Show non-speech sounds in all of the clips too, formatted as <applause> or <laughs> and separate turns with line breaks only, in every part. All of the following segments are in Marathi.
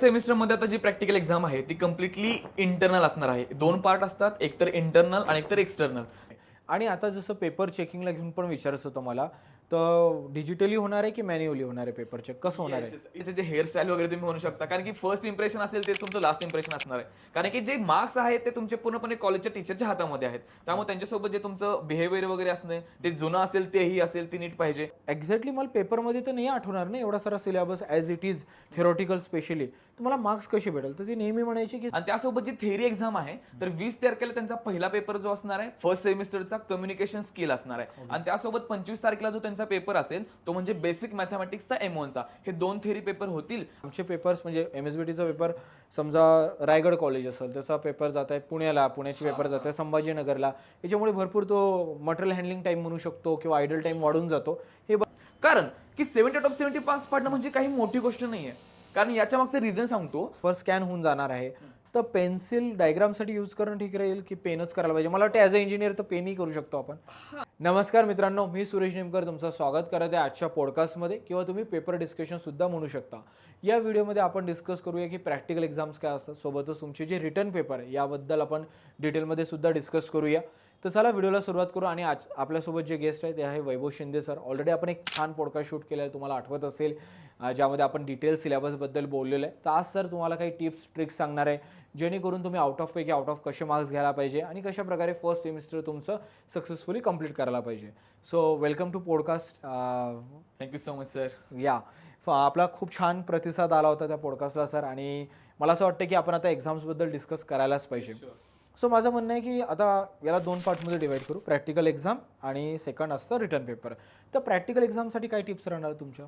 सेमिस्टरमध्ये आता जी प्रॅक्टिकल एक्झाम आहे ती कम्प्लिटली इंटरनल असणार आहे. दोन पार्ट असतात एक तर इंटरनल आणि एक तर एक्सटर्नल
आणि आता जसं पेपर चेकिंगला घेऊन पण विचारत होतं मला तर डिजिटली होणार आहे की मॅन्युअली होणार आहे पेपर चेक कसं होणार आहे?
इथे जे हेअरस्टाईल वगैरे तुम्ही म्हणू शकता कारण की फर्स्ट इम्प्रेशन असेल ते तुमचं लास्ट इम्प्रेशन असणार आहे. कारण की जे मार्क्स आहेत ते तुमचे पूर्णपणे कॉलेजच्या टीचरच्या हातामध्ये आहेत. त्यामुळे त्यांच्यासोबत जे तुमचं बिहेवियर वगैरे असणे ते जुनं असेल तेही असेल ती नीट पाहिजे.
एक्झॅक्टली मला पेपरमध्ये तर नाही आठवणार ना एवढा सारा syllabus as it is theoretical specially तुम्हाला मार्क्स कसे भेटेल? तर ती नेहमी म्हणायची की
आणि त्यासोबत जी थेअरी एक्झाम आहे तर वीस तारखेला त्यांचा पहिला पेपर जो असणार आहे फर्स्ट सेमिस्टरचा कम्युनिकेशन स्किल असणार आहे. आणि त्यासोबत पंचवीस तारखेला जो त्यांचा पेपर असेल तो म्हणजे बेसिक मॅथमॅटिक्सचा एमओनचा हे दोन थेअरी पेपर होतील.
आमचे पेपर्स म्हणजे एम एस बी टीचा पेपर समजा रायगड कॉलेज असेल त्याचा पेपर जात आहे पुण्याला पुण्याचे पेपर जात आहे संभाजीनगरला. याच्यामुळे भरपूर तो मटेरियल हँडलिंग टाईम म्हणू शकतो किंवा आयडल टाईम वाढून जातो. हे
कारण की सेव्हन्टी ऑफ सेव्हन्टी पास पाडणं म्हणजे काही मोठी गोष्ट नाहीये. कारण याच्या मागचं रिझन सांगतो.
फर्स्ट स्कॅन होऊन जाणार आहे. तर पेन्सिल डायग्रामसाठी यूज करणं ठीक राहील की पेनच करायला पाहिजे? मला वाटतं ॲज अ इंजिनियर तर पेनही करू शकतो आपण. नमस्कार मित्रांनो मी सुरेश नेमकर तुमचं स्वागत करत आहे आजच्या पॉडकास्टमध्ये किंवा तुम्ही पेपर डिस्कशन सुद्धा म्हणू शकता. या व्हिडिओमध्ये आपण डिस्कस करूया की प्रॅक्टिकल एक्झाम्स काय असतात. सोबतच तुमचे जे रिटर्न पेपर आहे याबद्दल आपण डिटेलमध्ये सुद्धा डिस्कस करूया. तर चला व्हिडिओला सुरुवात करू आणि आज आपल्यासोबत जे गेस्ट आहे ते आहे वैभव शिंदे सर ऑलरेडी आपण एक छान पॉडकास्ट शूट केला आहे तुम्हाला आठवत असेल. ज्यामध्ये आपण डिटेल सिलेबसबद्दल बोललेलं आहे. तर आज सर तुम्हाला काही टिप्स ट्रिक्स सांगणार आहे जेणेकरून तुम्ही आउट ऑफ पैकी आउट ऑफ कसे मार्क्स घ्यायला पाहिजे आणि कशा प्रकारे फर्स्ट सेमिस्टर तुमचं सक्सेसफुली कंप्लीट करायला पाहिजे. So welcome to podcast
thank you so much sir
या. आपला खूप छान प्रतिसाद आला होता त्या पॉडकास्टला सर आणि मला असं वाटतं की आपण आता एक्झाम्सबद्दल डिस्कस करायलाच पाहिजे. सो माझं म्हणणं आहे की आता याला दोन पार्टमध्ये डिवाइड करू. प्रॅक्टिकल एक्झाम आणि सेकंड असतं रिटर्न पेपर तर प्रॅक्टिकल एक्झामसाठी काय टिप्स राहणार तुमच्या?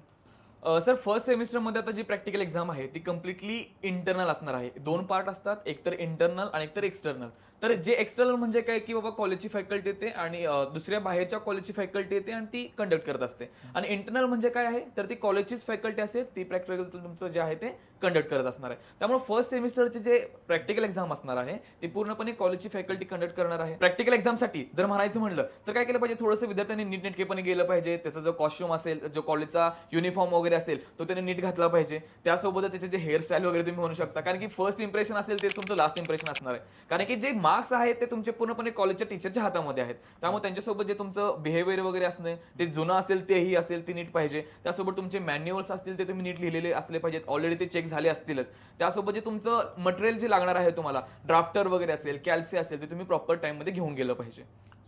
सर फर्स्ट सेमिस्टरमध्ये आता जी प्रॅक्टिकल एक्झाम आहे ती कम्प्लिटली इंटरनल असणार आहे. दोन पार्ट असतात एकतर इंटरनल आणि एकतर एक्सटर्नल तर जे एक्सटर्नल म्हणजे काय? की बाबा कॉलेजची फॅकल्टी येते आणि दुसऱ्या बाहेरच्या कॉलेजची फॅकल्टी येते आणि ती कंडक्ट करत असते. आणि इंटरनल म्हणजे काय आहे? तर ती कॉलेजचीच फॅकल्टी असेल ती प्रॅक्टिकल तुमचं जे आहे ते कंडक्ट करत असणार आहे. त्यामुळे फर्स्ट सेमिस्टरचे जे प्रॅक्टिकल एक्झाम असणार आहे ती पूर्णपणे कॉलेजची फॅकल्टी कंडक्ट करणार आहे. प्रॅक्टिकल एक्झामसाठी जर म्हणायचं म्हणलं तर काय केलं पाहिजे? थोडंसं विद्यार्थ्यांनी नीटनेटकेपणे गेलं पाहिजे. त्याचा जो कॉस्ट्युम असेल जो कॉलेजचा युनिफॉर्म वगैरे असेल तो त्याने नीट घातला पाहिजे. त्यासोबतच त्याचे जे हेअरस्टाईल वगैरे तुम्ही म्हणू शकता. कारण की फर्स्ट इम्प्रेशन असेल ते तुमचं लास्ट इम्प्रेशन असणार आहे. कारण की जे मार्क्स आहेत ते तुमचे पूर्णपणे कॉलेजच्या टीचरच्या हातामध्ये आहेत. त्यामुळे त्यांच्यासोबत जे तुमचं बिहेवियर वगैरे असणं ते जुनं असेल तेही असेल ते नीट पाहिजे. त्यासोबत तुमचे मॅन्युअल्स असतील ते तुम्ही नीट लिहिलेले असले पाहिजेत. ऑलरेडी ते चेक झाले असतीलच. त्यासोबत जे तुमचं मटेरियल जे लागणार आहे तुम्हाला ड्राफ्टर वगैरे असेल कॅल्सी असेल ते तुम्ही प्रॉपर टाइममध्ये घेऊन गेलं पाहिजे.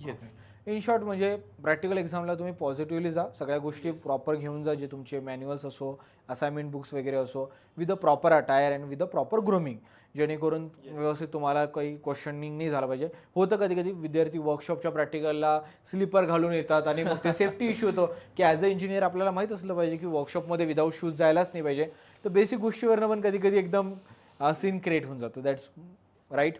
येस
इन शॉर्ट म्हणजे प्रॅक्टिकल एक्झामला तुम्ही पॉझिटिव्हली जा. सगळ्या गोष्टी प्रॉपर घेऊन जा जे तुमचे मॅन्युअल्स असो असाइनमेंट बुक्स वगैरे असो with a proper attire and with a proper grooming जेणेकरून व्यवस्थित तुम्हाला काही क्वेश्चनिंग नाही झालं पाहिजे. होतं कधी कधी विद्यार्थी वर्कशॉपच्या प्रॅक्टिकलला स्लीपर घालून येतात आणि मग ते सेफ्टी इश्यू होतो. की ॲज अ इंजिनियर आपल्याला माहीत असलं पाहिजे की वर्कशॉपमध्ये विदाऊट शूज जायलाच नाही पाहिजे. तर बेसिक गोष्टीवरनं पण कधी कधी एकदम सीन क्रिएट होऊन जातो. दॅट्स राईट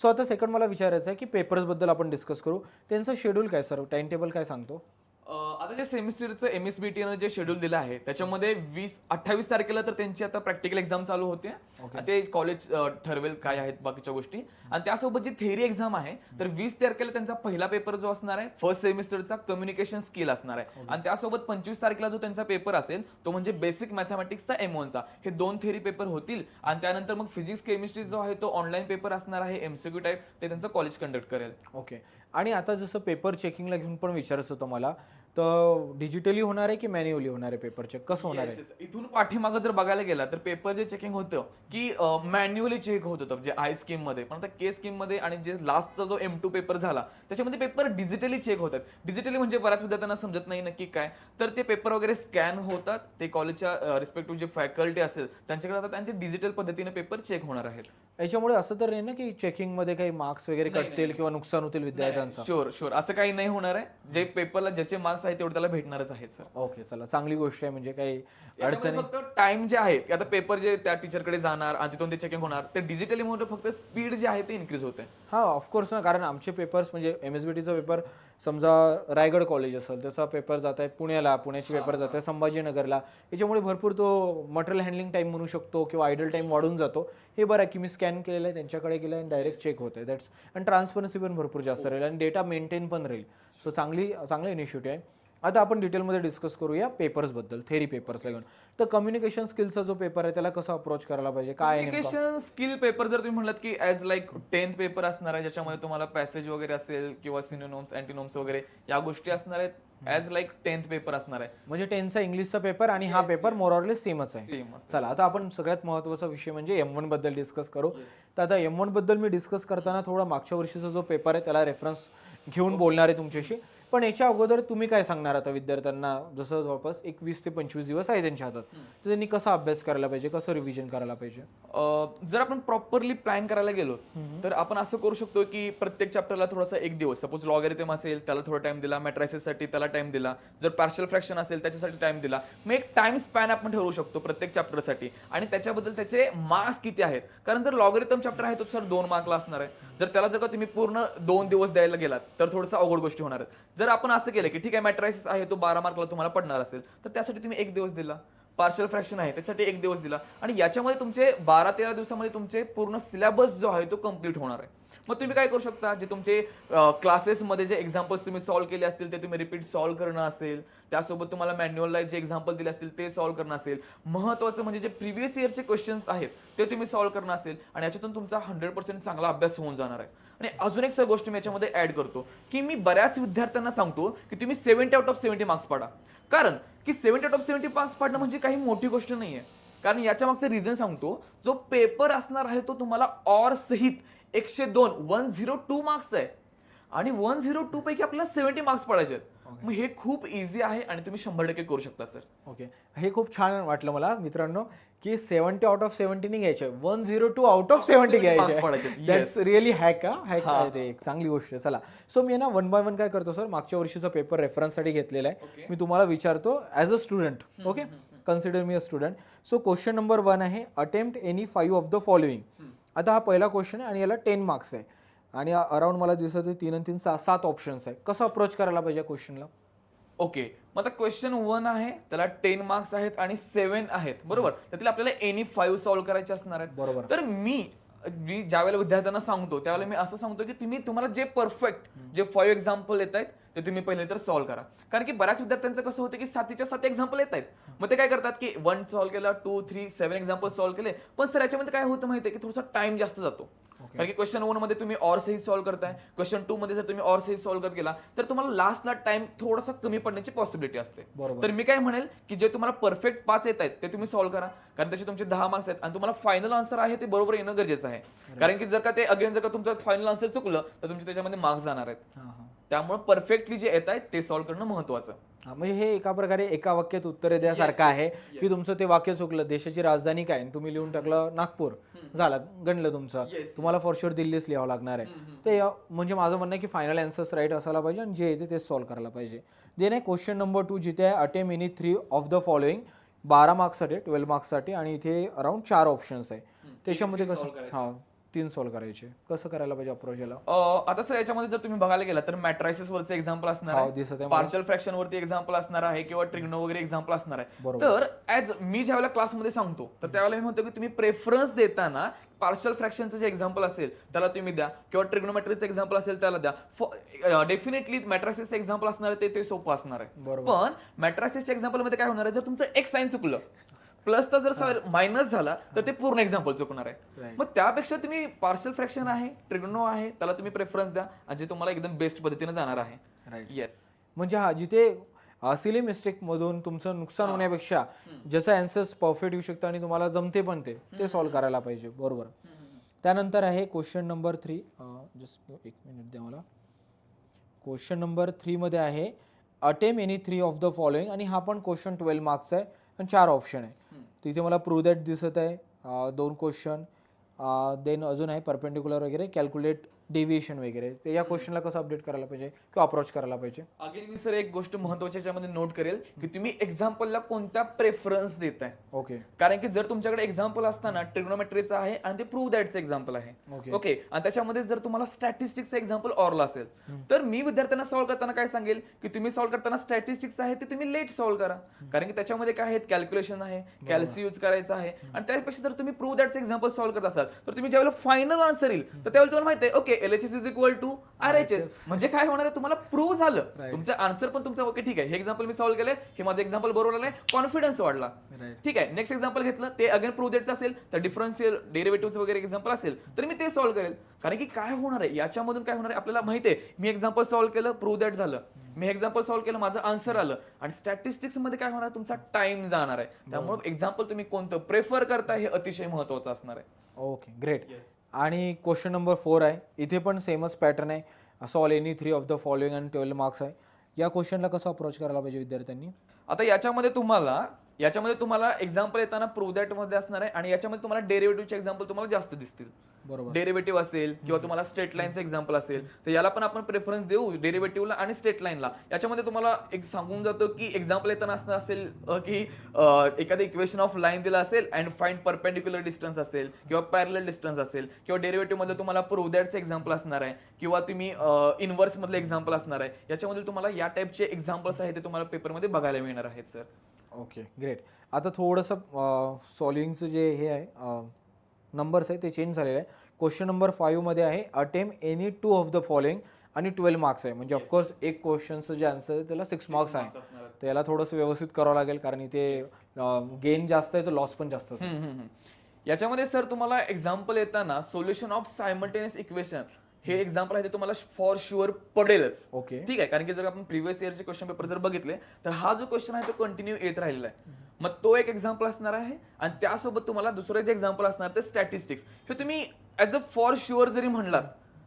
सो आता सेकंड मला विचारायचं आहे की पेपर्सबद्दल आपण डिस्कस करू. त्यांचं शेड्यूल काय सर टाइम टेबल काय सांगतो?
आता जे सेमिस्टरचं एम एस बी टीनं जे शेड्यूल दिलं आहे त्याच्यामध्ये वीस अठ्ठावीस तारखेला तर त्यांची आता प्रॅक्टिकल एक्झाम चालू होते. आणि ते कॉलेज ठरवेल काय आहेत बाकीच्या गोष्टी. आणि त्यासोबत जी थेअरी एक्झाम आहे तर वीस तारखेला त्यांचा पहिला पेपर जो असणार आहे फर्स्ट सेमिस्टरचा कम्युनिकेशन स्किल असणार आहे. आणि त्यासोबत पंचवीस तारखेला जो त्यांचा पेपर असेल तो म्हणजे बेसिक मॅथमॅटिक्सचा एमओनचा हे दोन थेअरी पेपर होतील. आणि त्यानंतर मग फिजिक्स केमिस्ट्री जो आहे तो ऑनलाईन पेपर असणार आहे एमसीक्यू टाईप ते त्यांचं कॉलेज कंडक्ट करेल.
ओके आणि आता जसं पेपर चेकिंगला घेऊन पण विचारत होतं मला तर डिजिटली होणार आहे की मॅन्युअली होणार आहे पेपर चेक कसं होणार आहे?
yes. इथून पाठीमागं जर बघायला गेला तर पेपर जे चेकिंग होतं की मॅन्युअली चेक होत होतं जे आय स्कीममध्ये. पण आता के स्कीममध्ये आणि जे लास्टचा जो एम टू पेपर झाला त्याच्यामध्ये पेपर डिजिटली चेक होतात. डिजिटली म्हणजे बऱ्याच विद्यार्थ्यांना समजत नाही नक्की काय. तर ते पेपर वगैरे स्कॅन होतात ते कॉलेजच्या रिस्पेक्टिव्ह जे फॅकल्टी असेल त्यांच्याकडे जातात आणि ते डिजिटल पद्धतीने पेपर चेक होणार आहेत.
याच्यामुळे असं तर नाही ना की चेकिंगमध्ये काही मार्क्स वगैरे कटतील किंवा नुकसान होतील विद्यार्थ्यांचं?
शुअर शुअर असं काही नाही होणार आहे. जे पेपरला ज्याचे मार्क्स आहेत तेवढे त्याला भेटणारच आहेत सर
ओके चला. चांगली गोष्ट आहे. म्हणजे काही अडचणी?
फक्त टाइम जे आहे आता पेपर जे त्या टीचरकडे जाणार आणि तिथून ते चेकिंग होणार ते डिजिटली म्हणून फक्त स्पीड जे आहे ते इन्क्रीज होते.
हा ऑफकोर्स ना. कारण आमचे पेपर्स म्हणजे एम एस बी टीचा पेपर समजा रायगड कॉलेज असेल त्याचा पेपर जात आहे पुण्याला पुण्याचे पेपर जात आहे संभाजीनगरला. याच्यामुळे भरपूर तो मटेरियल हँडलिंग टाईम म्हणू शकतो किंवा आयडल टाईम वाढून जातो. हे बरं आहे की मी स्कॅन केलेलं आहे त्यांच्याकडे गेलं आणि डायरेक्ट चेक होतं दॅट्स आणि ट्रान्सपरन्सी पण भरपूर जास्त राहील आणि डेटा मेंटेन पण राहील. सो चांगली चांगलं इनिशिएटिव्ह आहे. आता आपण डिटेलमध्ये डिस्कस करूया पेपर्सबद्दल थेरी पेपर्सला घेऊन. तर कम्युनिकेशन स्किलचा जो पेपर आहे त्याला कसं अप्रोच करायला पाहिजे? काय
कम्युनिकेशन स्किल पेपर जर तुम्ही म्हणलात की ॲज लाईक टेन्थ पेपर असणार आहे ज्याच्यामध्ये तुम्हाला पॅसेज वगैरे असेल किंवा सिनोनोम्स अँटीनोम्स वगैरे या गोष्टी असणार आहेत ऍज लाईक टेन्थ पेपर असणार आहे.
म्हणजे टेनचा इंग्लिशचा पेपर आणि हा पेपर मोरॉरलेस सेमच आहे.
सेम
चला आता आपण सगळ्यात महत्त्वाचा विषय म्हणजे एम वनबद्दल डिस्कस करू. तर आता एम वनबद्दल मी डिस्कस करताना थोडा मागच्या वर्षीचा जो पेपर आहे त्याला रेफरन्स घेऊन बोलणार आहे तुमच्याशी. पण याच्या अगोदर तुम्ही काय सांगणार आता विद्यार्थ्यांना? जसं जवळपास एक वीस ते पंचवीस दिवस आहे त्यांच्या हातात. तर त्यांनी कसा अभ्यास करायला पाहिजे? कसं रिव्हिजन करायला पाहिजे?
जर आपण प्रॉपरली प्लॅन करायला गेलो तर आपण असं करू शकतो की प्रत्येक चॅप्टरला थोडासा एक दिवस. सपोज लॉगरिथम असेल त्याला थोडा टाइम दिला. Matrices साठी त्याला टाइम दिला. जर पार्शल फ्रॅक्शन असेल त्याच्यासाठी टाइम दिला. मग एक टाइम स्पॅन आपण ठरवू शकतो प्रत्येक चॅप्टरसाठी आणि त्याच्याबद्दल त्याचे मार्क्स किती आहेत? कारण जर लॉगरिथम चॅप्टर आहे तो सर दोन मार्कला असणार आहे. जर त्याला जर का तुम्ही पूर्ण दोन दिवस द्यायला गेलात तर थोडंसं अवघड गोष्टी होणार आहेत. जर आपण असं केलं की ठीक आहे मॅट्रायसिस आहे तो बारा मार्कला तुम्हाला पडणार असेल तर त्यासाठी तुम्ही एक दिवस दिला. पार्शल फ्रॅक्शन आहे त्यासाठी एक दिवस दिला. आणि याच्यामध्ये तुमचे बारा तेरा दिवसामध्ये तुमचे पूर्ण सिलेबस जो आहे तो कंप्लीट होणार आहे. मग तुम्ही काय करू शकता? जे तुमचे क्लासेसमध्ये जे एक्झाम्पल्स तुम्ही सॉल्व्ह केले असतील ते तुम्ही रिपीट सॉल्व्ह करणं असेल त्यासोबत तुम्हाला मॅन्युअलला जे एक्झाम्पल दिले असतील ते सॉल्व्ह करणं असेल. महत्त्वाचं म्हणजे जे प्रिव्हियस इयरचे क्वेश्चन्स आहेत ते तुम्ही सॉल्व्ह करणं असेल आणि याच्यातून तुमचा हंड्रेड पर्सेंट चांगला अभ्यास होऊन जाणार आहे. आणि अजून एक सर गोष्ट मी याच्यामध्ये ऍड करतो की मी बऱ्याच विद्यार्थ्यांना सांगतो की तुम्ही seventy out of seventy marks पाडा. कारण की seventy out of seventy marks पाडणं म्हणजे काही मोठी गोष्ट नाही आहे कारण याच्या मागचं रिझन सांगतो जो पेपर असणार आहे तो तुम्हाला ऑर सहित एकशे दोन वन झिरो टू मार्क्स आहे. आणि वन झिरो टू पैकी आपल्याला सेव्हन्टी मार्क्स पडायचे आहेत. मग हे खूप इझी आहे आणि तुम्ही शंभर टक्के करू शकता सर
ओके हे खूप छान वाटलं मला मित्रांनो की सेव्हन्टी आउट ऑफ सेव्हन्टी नाही घ्यायचे one zero two out of seventy
70 marks
घ्यायचे रिअली हॅक हॅक. आहे ते. एक चांगली गोष्ट आहे. चला. सो मी ना वन बाय वन काय करतो सर मागच्या वर्षीचा पेपर रेफरन्ससाठी घेतलेला आहे. मी तुम्हाला विचारतो as a student okay consider me a student so question number one आहे attempt any five of the following आता हा पहिला क्वेश्चन आहे आणि याला टेन मार्क्स आहे. आणि अराउंड मला दिसत आहे तीन आणि तीन सहा सात ऑप्शन्स आहे कसं अप्रोच करायला पाहिजे क्वेश्चनला
ओके मग आता क्वेश्चन वन आहे त्याला टेन मार्क्स आहेत आणि सेव्हन आहेत. बरोबर? त्यातील आपल्याला एनी फाईव्ह सॉल्व्ह करायचे असणार आहेत.
बरोबर.
तर मी मी ज्या वेळेला विद्यार्थ्यांना सांगतो त्यावेळेला मी असं सांगतो की तुम्ही तुम्हाला जे परफेक्ट जे फाईव्ह एक्झाम्पल येत आहेत ते तुम्ही पहिले तर सॉल्व्ह करा. कारण की बऱ्याच विद्यार्थ्यांचं कसं होतं की सातीच्या सात एक्झाम्पल येत आहेत. मग ते काय करतात की वन सॉल्व्ह केला two three seven example solve केले. पण सर याच्यामध्ये काय होतं माहिती आहे की थोडासा टाइम जास्त जातो. कारण की क्वेश्चन वनमध्ये तुम्ही ऑर सहित सॉल्व्ह करताय. क्वेश्चन टू मध्ये जर तुम्ही ऑर सहित सॉल्व्ह करत गेला तर तुम्हाला लास्टला टाइम थोडासा कमी पडण्याची पॉसिबिलिटी असते. तर मी काय म्हणेल की जे तुम्हाला परफेक्ट पाच येत आहेत ते तुम्ही सॉल्व्ह करा. कारण त्याचे तुमचे दहा मार्क्स आहेत आणि तुम्हाला फायनल आन्सर आहे ते बरोबर येणं गरजेचं आहे. कारण की जर का ते अगेन जर का तुमचं फायनल आन्सर चुकलं तर तुमचे त्याच्यामध्ये मार्क्स जाणार आहेत. त्यामुळे परफेक्टली जे येत आहेत ते सॉल्व्ह करणं महत्वाचं.
हा, म्हणजे हे एका प्रकारे एका वाक्यात उत्तर द्यासारखं आहे की तुमचं ते वाक्य चुकलं देशाची राजधानी काय? आणि तुम्ही लिहून टाकलं नागपूर. झालं गणलं तुमचं.
Yes,
तुम्हाला फॉर शुअर दिल्लीच लिहावं लागणार आहे. ते म्हणजे माझं म्हणणं आहे की फायनल अँसर्स राईट असायला पाहिजे आणि जे येते ते सॉल्व्ह करायला पाहिजे. देन आहे क्वेश्चन नंबर टू जिथे आहे attempt any three of the following बारा मार्क्ससाठी ट्वेल्व मार्क्ससाठी आणि इथे अराउंड चार ऑप्शन्स आहे. त्याच्यामध्ये कसं
solve करायचे.
हां. तीन सॉल्व्ह करायचे. कसं करायला पाहिजे अप्रोच याला?
अं, आता सर याच्यामध्ये जर तुम्ही बघायला गेला तर मॅट्रायसिस वरचे एक्झाम्पल असणार
हो,
आहे.
दिसत.
पार्शल फ्रॅक्शन वरती एक्झाम्पल असणार आहे किंवा ट्रिग्नो वगैरे एक्झाम्पल असणार आहे. तर ऍज मी ज्यावेळेला क्लासमध्ये सांगतो तर त्यावेळेला मी म्हणतो की तुम्ही प्रेफरन्स देताना पार्शल फ्रॅक्शनचं जे एक्झाम्पल असेल त्याला तुम्ही द्या. किंवा ट्रिग्नोमेट्रीचं एक्झाम्पल असेल त्याला द्या. डेफिनेटली मॅट्रासिसचं एक्झाम्पल असणार आहे ते ते सोपं असणार आहे. पण मॅट्रासिसच्या एक्झाम्पलमध्ये काय होणार आहे? जर तुमचं एक साईन चुकलं प्लसचा जर मायनस झाला तर ते पूर्ण एक्झाम्पल चुकणार आहे. मग त्यापेक्षा तुम्ही पार्शल फ्रॅक्शन आहे ट्रिग्नो आहे त्याला तुम्ही प्रेफरन्स द्या आणि जे तुम्हाला एकदम बेस्ट पद्धतीने जाणार आहे.
राईट
येस
म्हणजे हा जिथे सिली मिस्टेक मधून तुमचं नुकसान होण्यापेक्षा ज्याचं अँसर्स परफेक्ट येऊ शकतं आणि तुम्हाला जमते पण ते ते सॉल्व्ह करायला पाहिजे बरोबर. त्यानंतर आहे क्वेश्चन नंबर थ्री जस्ट एक मिनिट द्या मला. क्वेश्चन नंबर थ्रीमध्ये आहे attempt any three of the following आणि हा पण क्वेश्चन ट्वेल्व मार्क्स आहे. आणि चार ऑप्शन आहे. तिथे मला प्रूव्ह दॅट दिसत आहे. दोन क्वेश्चन देन अजून आहे परपेंडिक्युलर वगैरे कॅल्क्युलेट डेव्हिएशन वगैरे. ते या क्वेश्चनला कसं अपडेट करायला पाहिजे किंवा अप्रोच करायला पाहिजे?
अगेन मी सर एक गोष्ट महत्वाची याच्यामध्ये नोट करेल की तुम्ही एक्झाम्पलला कोणत्या प्रेफरन्स देताय?
ओके
कारण की जर तुमच्याकडे एक्झाम्पल असताना ट्रिग्नोमेट्रीचं आहे आणि ते प्रूव्ह दॅटचं एक्झाम्पल आहे.
ओके
ओके आणि त्याच्यामध्ये जर तुम्हाला स्टॅटिस्टिक्सचं एक्झाम्पल ऑरला असेल तर मी विद्यार्थ्यांना सॉल्व्ह करताना काय सांगेल? की तुम्ही सॉल्व्ह करताना स्टॅटिस्टिक्स आहे ते तुम्ही लेट सॉल्व्ह करा. कारण की त्याच्यामध्ये काय आहेत? कॅल्क्युलेशन आहे कॅल्सी यूज करायचं आहे. आणि त्यापेक्षा जर तुम्ही प्रूव्ह दॅटचं एक्झाम्पल सॉल्व्ह करत असाल तर तुम्ही ज्यावेळेला फायनल आन्सर येईल तर त्यावेळेला तुम्हाला माहिती आहे okay L H is equal to R H S म्हणजे काय होणार आहे? तुम्हाला प्रूव्ह झालं. तुमचं आन्सर पण तुमचं ओके ठीक आहे. हे एक्झाम्पल मी सॉल्व्ह केलंय. हे माझं एक्झाम्पल बरोबर आलंय. कॉन्फिडन्स वाढला. ठीक आहे. नेक्स्ट एक्झाम्पल घेतलं. ते अगेन प्रूव्ह देटचं असेल. तर डिफरन्शियल डेरिव्हेटिव्ह वगैरे एक्झाम्पल असेल. तर मी ते सॉल्व्ह करेल. कारण की काय होणार आहे? याच्यामधून काय होणार आहे? आपल्याला माहिती आहे. मी एक्झाम्पल सॉल्व्ह केलं प्रूव्ह दॅट झालं. मी एक्झाम्पल सॉल्व्ह केलं माझं आन्सर आलं. आणि स्टॅटिस्टिक्समध्ये काय होणार? तुमचा टाइम जाणार आहे. त्यामुळे एक्झाम्पल तुम्ही कोणतं प्रेफर करताय हे अतिशय महत्वाचं असणार आहे.
ओके ग्रेट आणि क्वेश्चन नंबर फोर आहे. इथे पण सेमच पॅटर्न आहे. Solve any three of the following and twelve marks आहे. या क्वेश्चनला कसं अप्रोच करायला पाहिजे विद्यार्थ्यांनी?
आता याच्यामध्ये तुम्हाला याच्यामध्ये तुम्हाला एक्झाम्पल येताना प्रूव्ह दॅटमध्ये असणार आहे आणि याच्यामध्ये तुम्हाला डेरिव्हेटिव्हचे एक्झाम्पल तुम्हाला जास्त दिसतील.
बरोबर.
डेरिव्हेटिव्ह असेल किंवा तुम्हाला स्टेट लाईनचं एक्झाम्पल असेल तर याला पण आपण प्रेफरन्स देऊ डेरिव्हेटिव्हला आणि स्टेट लाईनला याच्यामध्ये तुम्हाला एक सांगून जातो की एक्झाम्पल येताना असं असेल की एखादं इक्वेशन ऑफ लाईन दिलं असेल अँड फाइंड परपेंडिक्युलर डिस्टन्स असेल किंवा पॅरल डिस्टन्स असेल किंवा डेरिव्हेटिव्हमध्ये तुम्हाला प्रूव्ह दॅटचं एक्झाम्पल असणार आहे किंवा तुम्ही इनवर्स मधलं एक्झाम्पल असणार आहे. याच्यामध्ये तुम्हाला या टाईपचे एक्झाम्पल्स आहेत ते तुम्हाला पेपरमध्ये बघायला मिळणार आहेत सर
ओके ग्रेट आता थोडंसं सॉल्विंगचं जे हे आहे नंबर्स आहे ते चेंज झालेलं आहे. क्वेश्चन नंबर फाईव्हमध्ये आहे attempt any two of the following आणि ट्वेल्व मार्क्स आहे. म्हणजे ऑफकोर्स एक क्वेश्चनचं जे आन्सर आहे त्याला सिक्स मार्क्स आहे.
असणार. आहेत.
तर याला थोडंसं व्यवस्थित करावं लागेल कारण इथे गेन जास्त आहे तर लॉस पण जास्त.
याच्यामध्ये सर तुम्हाला एक्झाम्पल येताना सोल्युशन ऑफ सायमल्टेनियस इक्वेशन हे एक्झाम्पल आहे ते तुम्हाला फॉर शुअर पडेलच.
ओके
ठीक आहे? कारण की जर आपण प्रिव्हियस इयरचे क्वेश्चन पेपर जर बघितले तर हा जो क्वेश्चन आहे तो कंटिन्यू येत राहिलेला आहे. मग तो एक एक्झाम्पल असणार आहे आणि त्यासोबत तुम्हाला दुसरं जे एक्झाम्पल असणार ते स्टॅटिस्टिक्स हे तुम्ही ऍज अ फॉर शुअर जरी म्हणलात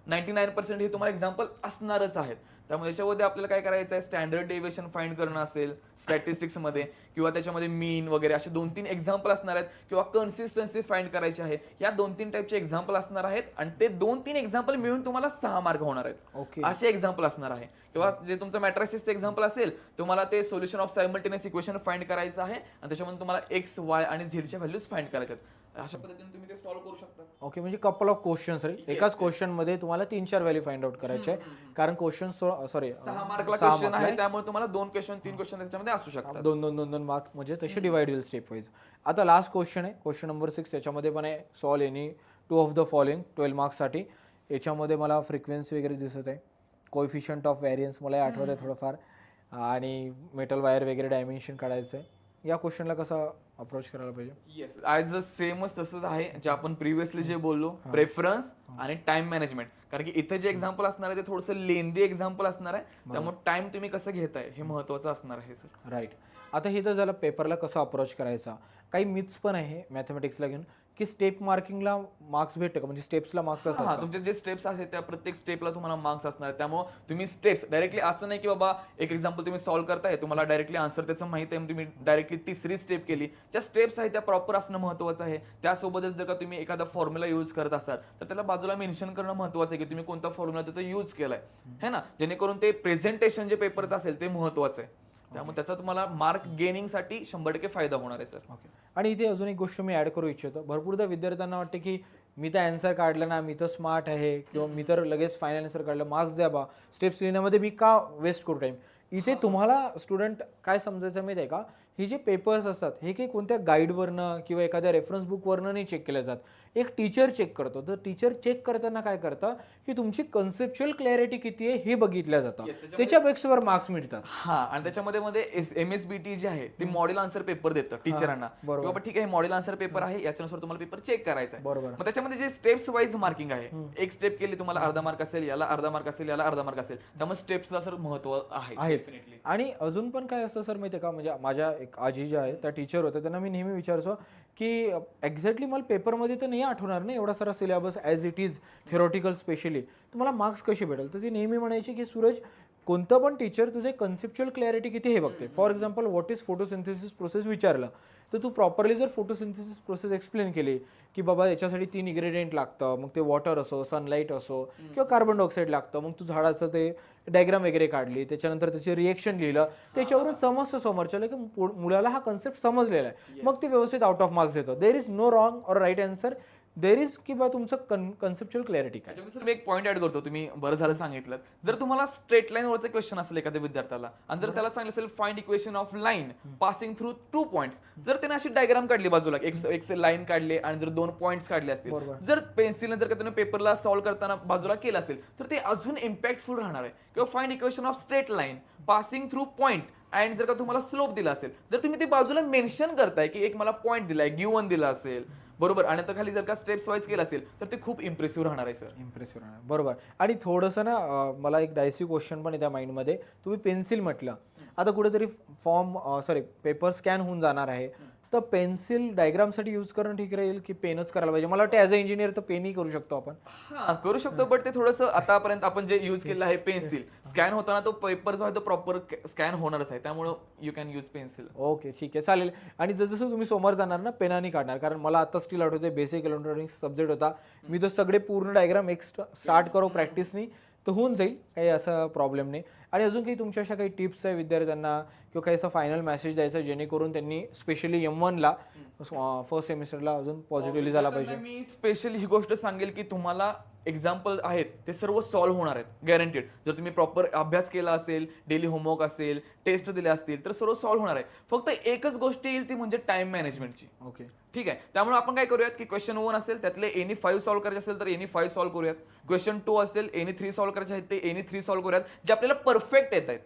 नाईन्टी नाईन पर्सेंट हे तुम्हाला एक्झाम्पल असणारच आहेत. त्यामुळे याच्यामध्ये आपल्याला काय करायचं आहे स्टँडर्ड डेव्हिएशन फाइंड करणं असेल स्टॅटिस्टिक्समध्ये किंवा त्याच्यामध्ये मीन वगैरे असे दोन तीन एक्झाम्पल असणार आहेत किंवा कन्सिस्टन्सी फाइंड करायची आहे. या दोन तीन टाईपचे एक्झाम्पल असणार आहेत आणि ते दोन तीन एक्झाम्पल मिळून तुम्हाला सहा मार्क होणार आहेत.
ओके.
असे एक्झाम्पल असणार आहे. किंवा जे तुमचं मॅट्रासिसचं एक्झाम्पल असेल तुम्हाला ते solution of simultaneous equation find करायचं आहे आणि त्याच्यामध्ये तुम्हाला एक्स वाय आणि झेडच्या व्हॅल्यूज फाइंड करायच्या आहेत. अशा पद्धतीने तुम्ही ते सॉल्व्ह करू शकता.
ओके म्हणजे कपल ऑफ क्वेश्चन्स राहील. एकाच क्वेश्चनमध्ये तुम्हाला तीन चार व्हॅल्यू फाइंड आउट करायचे आहे कारण क्वेश्चन सॉरी
सहा मार्कला क्वेश्चन आहे त्यामुळे तुम्हाला दोन क्वेश्चन तीन क्वेश्चन त्याच्यामध्ये असू शकतात.
दोन दोन दोन दोन मार्क म्हणजे तसे डिवाइड होईल स्टेप वाईज आता लास्ट क्वेश्चन आहे. क्वेश्चन नंबर सिक्स त्याच्यामध्ये पण आहे. Solve any two of the following twelve मार्क्ससाठी याच्यामध्ये मला फ्रिक्वेन्सी वगैरे दिसत आहे. कोएफिशियंट ऑफ व्हॅरियन्स मला आठवत आहे थोडंफार. आणि मेटल वायर वगैरे डायमेन्शन काढायचं आहे या क्वेश्चनला कसं अप्रोच करायला पाहिजे.
येस ॲज अ सेमच तसंच आहे जे आपण प्रिव्हियसली जे बोललो प्रेफरन्स आणि टाइम मॅनेजमेंट कारण की इथे जे एक्झाम्पल असणार आहे ते थोडंसं लेंदी एक्झाम्पल असणार आहे. त्यामुळे टाइम तुम्ही कसं घेताय हे महत्वाचं असणार आहे सर
राईट आता हे तर झालं पेपरला कसं अप्रोच करायचा? काही मिथ्स पण आहे मॅथमॅटिक्सला घेऊन. की स्टेप मार्किंगला मार्क्स भेटतं का? म्हणजे स्टेप्सला मार्क्स
हा
असतात
तुमचे जे स्टेप्स आहेत त्या प्रत्येक स्टेपला तुम्हाला मार्क्स असणार त्यामुळे तुम्ही स्टेप्स डायरेक्टली असं नाही की बाबा एक एक्झाम्पल तुम्ही सॉल्व्ह करताय तुम्हाला डायरेक्टली आन्सर त्याचं माहीत आहे मग तुम्ही डायरेक्टली तिसरी स्टेप केली. ज्या स्टेप्स आहेत त्या प्रॉपर असणं महत्वाचं आहे. त्यासोबतच जर का तुम्ही एखादा फॉर्म्युला यूज करत असाल तर त्याला बाजूला मेन्शन करणं महत्वाचं आहे की तुम्ही कोणता फॉर्म्युला तिथं यूज केलाय. है ना? जेणेकरून ते प्रेझेंटेशन जे पेपरचं असेल ते महत्वाचं आहे. त्यामुळे त्याचा तुम्हाला मार्क गेनिंगसाठी शंभर टक्के फायदा होणार आहे सर
ओके आणि इथे अजून एक गोष्ट मी ॲड करू इच्छितो. भरपूरदा विद्यार्थ्यांना वाटते की मी तर अँसर काढलं ना मी तर स्मार्ट आहे किंवा मी तर लगेच फायनल अँसर काढलं मार्क्स द्या बा. स्टेप्स लिहिण्यामध्ये मी का वेस्ट करू टाईम इथे तुम्हाला स्टुडंट काय समजायचं माहिती आहे का? हे जे पेपर्स असतात हे काही कोणत्या गाईडवरनं किंवा एखाद्या रेफरन्स बुकवरनं नाही चेक केले जात. एक टीचर चेक करतो. तर टीचर चेक करताना काय करतं? की तुमची कन्सेप्च्युअल क्लॅरिटी किती आहे हे बघितलं जातं. त्याच्यापेक्षावर मार्क्स मिळतात.
हा आणि त्याच्यामध्ये मध्ये एम एस बी टी जे आहे ते मॉडेल आन्सर पेपर देतं टीचरांना
बरोबर.
ठीक आहे मॉडेल आन्सर पेपर आहे याच्यानुसार तुम्हाला पेपर चेक करायचा आहे
बरोबर.
मग त्याच्यामध्ये जे स्टेप्स वाईज मार्किंग आहे एक स्टेप केली तुम्हाला अर्धा मार्क असेल याला अर्धा मार्क असेल याला अर्धा मार्क असेल. त्यामुळे स्टेप्सला सर महत्त्व आहे.
आणि अजून पण काय असतं सर माहिती का? म्हणजे माझ्या एक आजी ज्या आहेत त्या टीचर होत्या. त्यांना मी नेहमी विचारतो की एक्झॅक्टली मला पेपरमध्ये तर नाही आठवणार नाही एवढा सारा syllabus as it is theoretical specially तुम्हाला मार्क्स कसे भेटेल? तर ती नेहमी म्हणायची की सूरज कोणतं पण टीचर तुझे कन्सेप्च्युअल क्लॅरिटी किती हे बघते? For example what is photosynthesis process विचारलं. तर तू प्रॉपरली जर फोटोसिंथेसिस प्रोसेस एक्सप्लेन केली की बाबा याच्यासाठी तीन इन्ग्रेडियंट लागतं मग ते वॉटर असो सनलाईट असो किंवा कार्बन डायऑक्साईड लागतं मग तू झाडाचं ते डायग्राम वगैरे काढली त्याच्यानंतर त्याचे रिएक्शन लिहिलं त्याच्यावरून समजतं समोरच्याला की मुलाला हा कन्सेप्ट समजलेला आहे. मग ते व्यवस्थित आउट ऑफ मार्क्स देतो there is no wrong or right answer there is किंवा तुमचं कन्सेप्च्युअल क्लॅरिटी काय?
त्याच्यामध्ये सर मी एक पॉईंट ऍड करतो तुम्ही बरं झालं सांगितलं. जर तुम्हाला स्ट्रेट लाईन वरचं क्वेश्चन असेल एखाद्या विद्यार्थ्याला आणि जर त्याला सांगितलं असेल find equation of line passing through two point जर त्याने अशी डायग्राम काढली बाजूला एक एक लाईन काढली आणि जर दोन पॉईंट्स काढले असतील. जर पेन्सिलने जर का तुम्ही पेपरला सॉल्व्ह करताना बाजूला केलं असेल तर ते अजून इम्पॅक्टफुल राहणार आहे. किंवा find equation of straight line passing through point and जर का तुम्हाला स्लोप दिला असेल जर तुम्ही ते बाजूला मेन्शन करताय की एक मला पॉईंट दिलाय गिवन दिला असेल बरोबर. आणि आता खाली जर का स्टेप्स वाईज केलं असेल तर ते खूप इम्प्रेसिव्ह राहणार आहे सर
इम्प्रेसिव्ह राहणार. बरोबर. आणि थोडंसं ना अं, मला एक डायसी क्वेश्चन पण आहे त्या माइंडमध्ये तुम्ही पेन्सिल म्हटलं. आता कुठेतरी फॉर्म सॉरी पेपर स्कॅन होऊन जाणार आहे. तर पेन्सिल डायग्रामसाठी यूज करणं ठीक राहील की पेनच करायला पाहिजे? मला वाटतं ॲज अ इंजिनियर तर पेनही करू शकतो आपण.
हा करू शकतो बट ते थोडंसं आतापर्यंत आपण जे युज केलं आहे पेन्सिल स्कॅन होताना तो पेपर जो आहे तो प्रॉपर स्कॅन होणारच आहे. त्यामुळे you can use pencil
okay ठीक आहे चालेल. आणि जसं तुम्ही समोर जाणार ना पेनाने काढणार. कारण मला आता स्टील आठवते बेसिक इलेक्ट्रॉनिक्स सब्जेक्ट होता. मी तो सगळे पूर्ण डायग्राम एक स्टार्ट करो प्रॅक्टिसनी तर होऊन जाईल काही असा प्रॉब्लेम नाही. आणि अजून काही तुमच्या अशा काही टिप्स आहे विद्यार्थ्यांना किंवा काही असा फायनल मेसेज द्यायचा जेणेकरून त्यांनी स्पेशली एम वनला फर्स्ट सेमिस्टरला अजून पॉझिटिव्हली झाला पाहिजे.
मी स्पेशली ही गोष्ट सांगेल की तुम्हाला एक्झाम्पल आहेत ते सर्व सॉल्व्ह होणार आहेत गॅरंटेड जर तुम्ही प्रॉपर अभ्यास केला असेल डेली होमवर्क असेल टेस्ट दिले असतील तर सर्व सॉल्व्ह होणार आहे. फक्त एकच गोष्ट येईल ती म्हणजे टाइम मॅनेजमेंटची
ओके
ठीक आहे? त्यामुळे आपण काय करूयात की क्वेश्चन वन असेल त्यातले एनी फाईव्ह सॉल्व्ह करायचे असेल तर एनी फाईव्ह सॉल्व्ह करूयात. क्वेश्चन टू असेल एनी थ्री सॉल्व्ह करायचे आहेत ते एनी थ्री सॉल्व्ह करूयात जे आपल्याला परफेक्ट येत आहेत.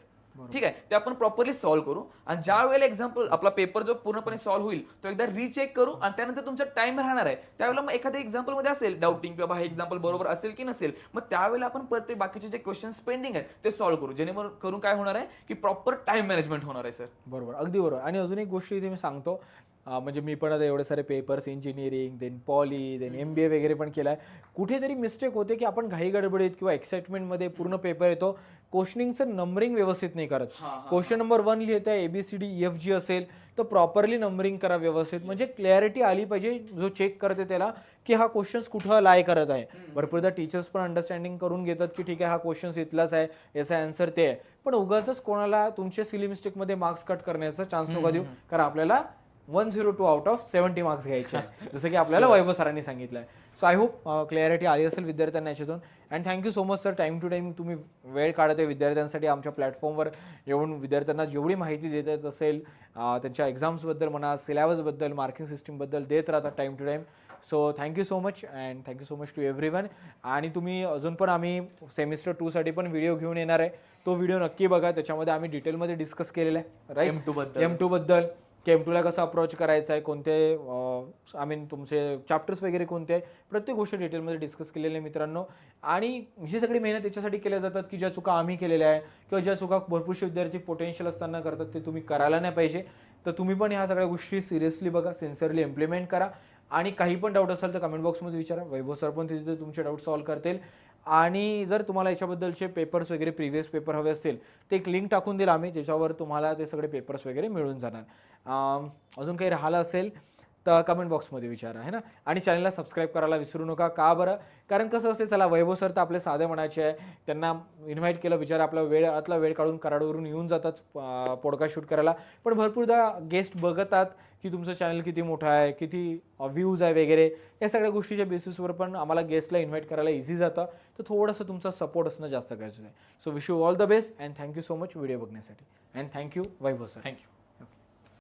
ठीक आहे? ते आपण प्रॉपरली सॉल्व्ह करू. आणि ज्या वेळेला एक्झाम्पल आपला पेपर जो पूर्णपणे सॉल्व्ह होईल तो एकदा रिचेक करू आणि त्यानंतर तुमचा टाइम राहणार आहे. त्यावेळेला मग एखाद्या एक्झाम्पलमध्ये असेल डाउटिंग किंवा हे एक्झाम्पल बरोबर असेल की नसेल मग त्यावेळेला आपण परत ते बाकीचे जे क्वेश्चन पेंडिंग आहेत ते सॉल्व्ह करू. जेणेकरून करून काय होणार आहे? की प्रॉपर टाइम मॅनेजमेंट होणार आहे सर
बरोबर. अगदी बरोबर. आणि अजून एक गोष्ट इथे मी सांगतो. म्हणजे मी पण आता एवढे सारे papers engineering then poly then M B A वगैरे पण केलं आहे कुठेतरी मिस्टेक होते की आपण घाई गडबडीत किंवा एक्साइटमेंटमध्ये पूर्ण पेपर येतो. क्वेश्चनिंगचं नंबरिंग व्यवस्थित नाही करत. क्वेश्चन नंबर वन लिहित आहे एबीसीडी एफ जी असेल तर प्रॉपरली नंबरिंग करा व्यवस्थित. म्हणजे क्लॅरिटी आली पाहिजे जो चेक करते त्याला की हा क्वेश्चन्स कुठं लाय करत आहे. भरपूरदा टीचर्स पण अंडरस्टँडिंग करून घेतात की ठीक आहे हा क्वेश्चन्स इथलाच आहे याचा आन्सर ते आहे. पण उगाच कोणाला तुमच्या सिली मिस्टेकमध्ये मार्क्स कट करण्याचा चान्स नका देऊ कारण आपल्याला one zero two out of seventy marks घ्यायचे आहे. <laughs> जसं की आपल्याला वैभव सरांनी सांगितलं आहे सो आय होप क्लॅरिटी आली असेल विद्यार्थ्यांना याच्यातून. And thank you so much sir time to time तुम्ही वेळ काढत आहे. विद्यार्थ्यांसाठी आमच्या प्लॅटफॉर्मवर येऊन विद्यार्थ्यांना जेवढी माहिती देत येत असेल त्यांच्या एक्झाम्सबद्दल म्हणा सिलेबसबद्दल मार्किंग सिस्टीमबद्दल देत राहतात time to time so thank you so much and thank you so much to everyone आणि तुम्ही अजून पण आम्ही सेमिस्टर टूसाठी पण व्हिडिओ घेऊन येणार आहे. तो व्हिडिओ नक्की बघा. त्याच्यामध्ये आम्ही डिटेलमध्ये डिस्कस केलेला आहे. राईट
M2 बद्दल.
एम टू केम टूला कसं अप्रोच करायचं आहे कोणते आय मीन तुमचे चॅप्टर्स वगैरे कोणते आहे प्रत्येक गोष्ट डिटेलमध्ये डिस्कस केलेले आहे मित्रांनो. आणि ही सगळी मेहनत याच्यासाठी केल्या जातात की ज्या चुका आम्ही केलेल्या आहे किंवा ज्या चुका भरपूरसे विद्यार्थी पोटेन्शियल असताना करतात ते तुम्ही करायला नाही पाहिजे. तर तुम्ही पण ह्या सगळ्या गोष्टी सिरियसली बघा सिन्सिअरली इम्प्लिमेंट करा. आणि काही पण डाऊट असेल तर कमेंट बॉक्समध्ये विचारा. वैभव सर पण तिथे तुमचे डाऊट सॉल्व्ह करतील. आणि जर तुम्हाला याच्याबद्दलचे पेपर्स वगैरे प्रिव्हियस पेपर हवे असतील ते एक लिंक टाकून देईल आम्ही ज्याच्यावर तुम्हाला ते सगळे पेपर्स वगैरे मिळून जाणार. अजून काही राहिलं असेल तर कमेंट बॉक्समध्ये विचारा है ना? आणि चॅनलला सबस्क्राईब करायला विसरू नका. का बरं? कारण कसं असते चला वैभव सर तर आपले साधे म्हणायचे आहे. त्यांना इन्व्हाइट केलं विचार आपला वेळ आतला वेळ काढून कराडवरून येऊन जातात पॉडकास्ट शूट करायला. पण भरपूरदा गेस्ट बघतात की तुमचं चॅनल किती मोठं आहे किती व्ह्यूज आहे वगैरे. या सगळ्या गोष्टीच्या बेसिसवर पण आम्हाला गेस्टला इन्व्हाइट करायला इझी जातं. तर थोडंसं तुमचा सपोर्ट असणं जास्त गरजेचं आहे. So wish you all the best and thank you so much video बघण्यासाठी. And thank you Vaibhav sir
thank you